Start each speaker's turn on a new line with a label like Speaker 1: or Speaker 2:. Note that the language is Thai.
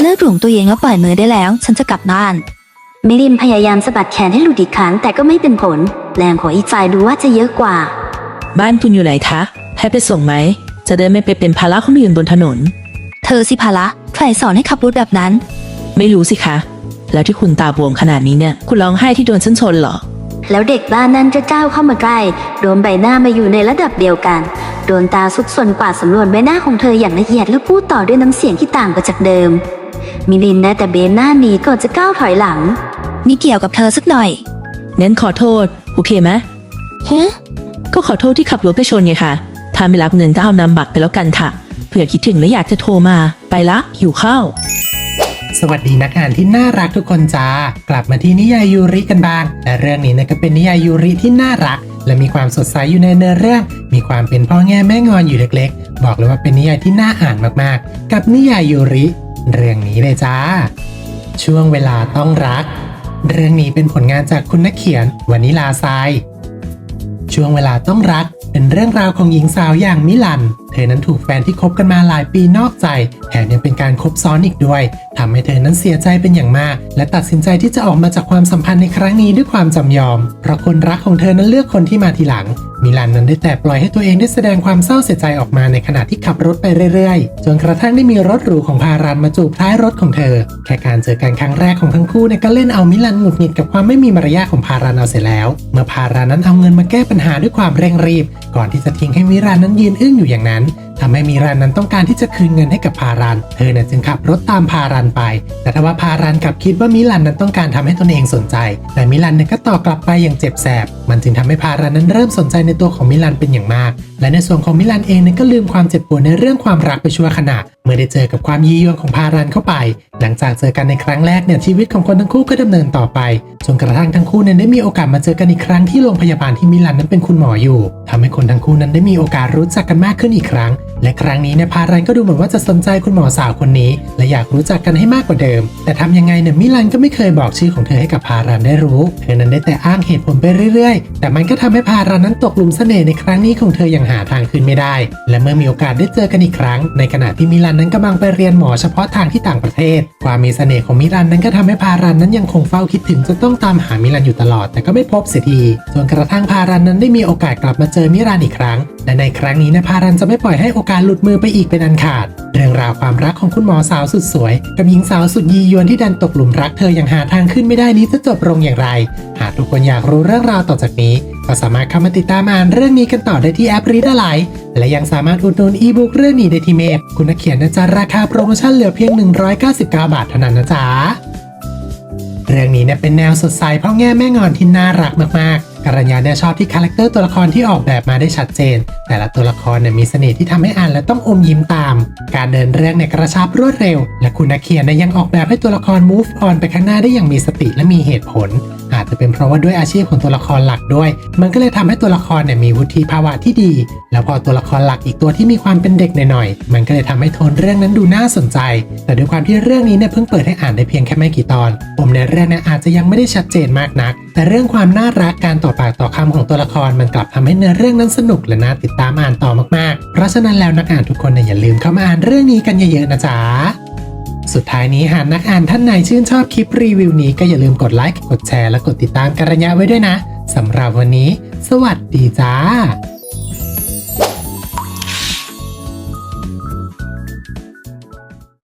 Speaker 1: เลิกหลงตัวเองแล้วปล่อยมือได้แล้ว ฉันจะกลับบ้าน
Speaker 2: มิลินพยายามสะบัดแขนให้หลุดอีกครั้งแต่ก็ไม่เป็นผล แรงของอีกฝ่ายดูว่าจะเยอะกว่า
Speaker 3: บ้านคุณอยู่ไหนคะให้ไปส่งไหม จะได้ไม่ไปเป็นภาระคนอื่นบนถนน
Speaker 1: เธอสิภาระใครสอนให้ขับรถแบบนั้น
Speaker 3: ไม่รู้สิคะ แล้วที่คุณตาบวมขนาดนี้เนี่ย คุณร้องไห้ที่โดนฉันชนเหรอ
Speaker 2: แล้วเด็กบ้านนั้นจะก้าวเข้ามาใกล้รวมใบหน้ามาอยู่ในระดับเดียวกัน โดนตาซุกซนกว่าดสำรวจใบหน้าของเธออย่างละเอียดแล้วพูดต่อด้วยน้ำเสียงที่ต่างไปจากเดิม มิลินได้แต่เบนหน้าหนีก่อนจะก้าวถอยหลัง
Speaker 1: นี่เกี่ยวกับเธอสักหน่อย
Speaker 3: เน้นขอโทษ โอเคไหม
Speaker 1: ฮะ
Speaker 3: ก็ขอโทษที่ขับรถไปชนไงคะถ้าไม่รับเงินก็เอานำบัตรไปแล้วกันค่ะ เผื่อคิดถึงและอยากจะโทรมา ไปละหิวข้าว
Speaker 4: สวัสดีนักอ่านที่น่ารักทุกคนจ้ากลับมาที่นิยายยูริกันบ้าง และเรื่องนี้นะก็เป็นนิยายยูริที่น่ารัก และมีความสดใสอยู่ในเนื้อเรื่อง มีความเป็นพ่อแง่แม่งอนอยู่เล็กๆ บอกเลยว่าเป็นนิยายที่น่าอ่านมากๆ กับนิยายยูริ เรื่องนี้เลยจ้า ช่วงเวลาต้องรัก เรื่องนี้เป็นผลงานจากคุณนักเขียนวานิลาทรายช่วงเวลาต้องรักเป็นเรื่องราวของหญิงสาวอย่างมิลัน เธอนั้นถูกแฟนที่คบกันมาหลายปีนอกใจ แถมยังเป็นการคบซ้อนอีกด้วยทำให้เธอนั้นเสียใจเป็นอย่างมาก และตัดสินใจที่จะออกมาจากความสัมพันธ์ในครั้งนี้ด้วยความจำยอม เพราะคนรักของเธอนั้นเลือกคนที่มาทีหลัง มิลานนั้นได้แต่ปล่อยให้ตัวเองได้แสดงความเศร้าเสียใจออกมาในขณะที่ขับรถไปเรื่อยๆ จนกระทั่งได้มีรถหรูของพารันมาจูบท้ายรถของเธอ แค่การเจอกันครั้งแรกของทั้งคู่เนี่ยก็เล่นเอามิลานหงุดหงิดกับความไม่มีมารยาทของพารันเอาเสร็จแล้ว เมื่อพารันนั้นเอาเงินมาแก้ปัญหาด้วยความเร่งรีบ ก่อนที่จะทิ้งให้มิลานนั้นยืนอึ้งอยู่อย่างนั้น ทำให้มิรันนั้นต้องการที่จะคืนเงินให้กับพารัน เธอเนี่ยจึงขับรถตามพารันไป แต่ทว่าพารันกลับคิดว่ามิลันนั้นต้องการทำให้ตนเองสนใจ แต่มิลันเนี่ยก็ตอบกลับไปอย่างเจ็บแสบ มันจึงทำให้พารันนั้นเริ่มสนใจในตัวของมิลันเป็นอย่างมาก และในส่วนของมิลันเองเนี่ยก็ลืมความเจ็บปวดในเรื่องความรักไปชั่วขณะ เมื่อได้เจอกับความยียวนของพารันเข้าไป หลังจากเจอกันในครั้งแรกเนี่ยชีวิตของคนทั้งคู่ก็ดำเนินต่อไปจนกระทั่งทั้งคู่เนี่ยได้มีโอกาสมาเจอกันอีกครั้งที่โรงพยาบาลที่มิลันนั้นเป็นคุณหมออยู่ทำให้คนทั้งคู่นั้นได้มีโอกาสรู้จักกันมากขึ้นอีกครั้ง และครั้งนี้เนี่ยพารันก็ดูเหมือนว่าจะสนใจคุณหมอสาวคนนี้ และอยากรู้จักกันให้มากกว่าเดิม แต่ทำยังไงเนี่ยมิลันก็ไม่เคยบอกชื่อของเธอให้กับพารันได้รู้ เธอนั้นได้แต่อ้างเหตุผลไปเรื่อย ๆ แต่มันก็ทำให้พารันนั้นตกหลุมเสน่ห์ในครั้งนี้ของเธออย่างหาทางขึ้นไม่ได้ และเมื่อมีโอกาสได้เจอกันอีกครั้ง ในขณะที่มิลันนั้นกำลังไปเรียนหมอเฉพาะทางที่ต่างประเทศ ความมีเสน่ห์ของมิลันนั้นก็ทำให้พารันนั้นยังคงเฝ้าคิดถึงจนต้องตามหามิลันอยู่ตลอด แต่ก็ไม่พบเสียทีจนกระทั่งพารันนั้นได้มีโอกาสกลับมาเจอมิรันอีกครั้งและในครั้งนี้นะพารันจะไม่ปล่อยให้โอกาสหลุดมือไปอีกเป็นอันขาด เรื่องราวความรักของคุณหมอสาวสุดสวย กับหญิงสาวสุดยียวนที่ดันตกหลุมรักเธออย่างหาทางขึ้นไม่ได้นี้จะจบลงอย่างไร หากทุกคนอยากรู้เรื่องราวต่อจากนี้ ก็สามารถเข้ามาติดตามอ่านเรื่องนี้กันต่อได้ที่แอปรีดอะไรและยังสามารถอุดหนุนอีบุ๊กเรื่องนี้ได้ที่เมพคุณนักเขียนนะจ๊ะราคาโปรโมชั่นเหลือเพียง 199 บาทเท่านั้นนะจ๊ะเรื่องนี้เนี่ยเป็นแนวสดใสพราะแง่แม่งอนที่น่ารักมากๆ กรัญญาเนี่ยชอบที่คาแรคเตอร์ตัวละครที่ออกแบบมาได้ชัดเจน แต่ละตัวละครเนี่ยมีเสน่ห์ที่ทำให้อ่านแล้วต้องอมยิ้มตาม การเดินเรื่องเนี่ยกระชับรวดเร็ว และคุณนักเขียนเนี่ยยังออกแบบให้ตัวละคร move on ไปข้างหน้าได้อย่างมีสติและมีเหตุผล จจะเป็นเพราะว่าด้วยอาชีพของตัวละครหลักด้วย มันก็เลยทำให้ตัวละครเนี่ยมีวุฒิภาวะที่ดี แล้วพอตัวละครหลักอีกตัวที่มีความเป็นเด็กหน่อยๆมันก็เลยทำให้โทนเรื่องนั้นดูน่าสนใจ แต่ด้วยความที่เรื่องนี้เนี่ยเพิ่งเปิดให้อ่านได้เพียงแค่ไม่กี่ตอน ผมในเรื่องเนี่ยอาจจะยังไม่ได้ชัดเจนมากนัก แต่เรื่องความน่ารักการต่อปากต่อคำของตัวละครมันกลับทำให้เนื้อเรื่องนั้นสนุกและน่าติดตามอ่านต่อมากๆ เพราะฉะนั้นแล้วนักอ่านทุกคนเนี่ยอย่าลืมเข้ามาอ่านเรื่องนี้กันเยอะๆนะจ๊ะ สุดท้ายนี้หากนักอ่านท่านไหนชื่นชอบคลิปรีวิวนี้ก็อย่าลืมกดไลค์ กดแชร์ และกดติดตามกัระยะไว้ด้วยนะสำหรับวันนี้ สวัสดีจ้า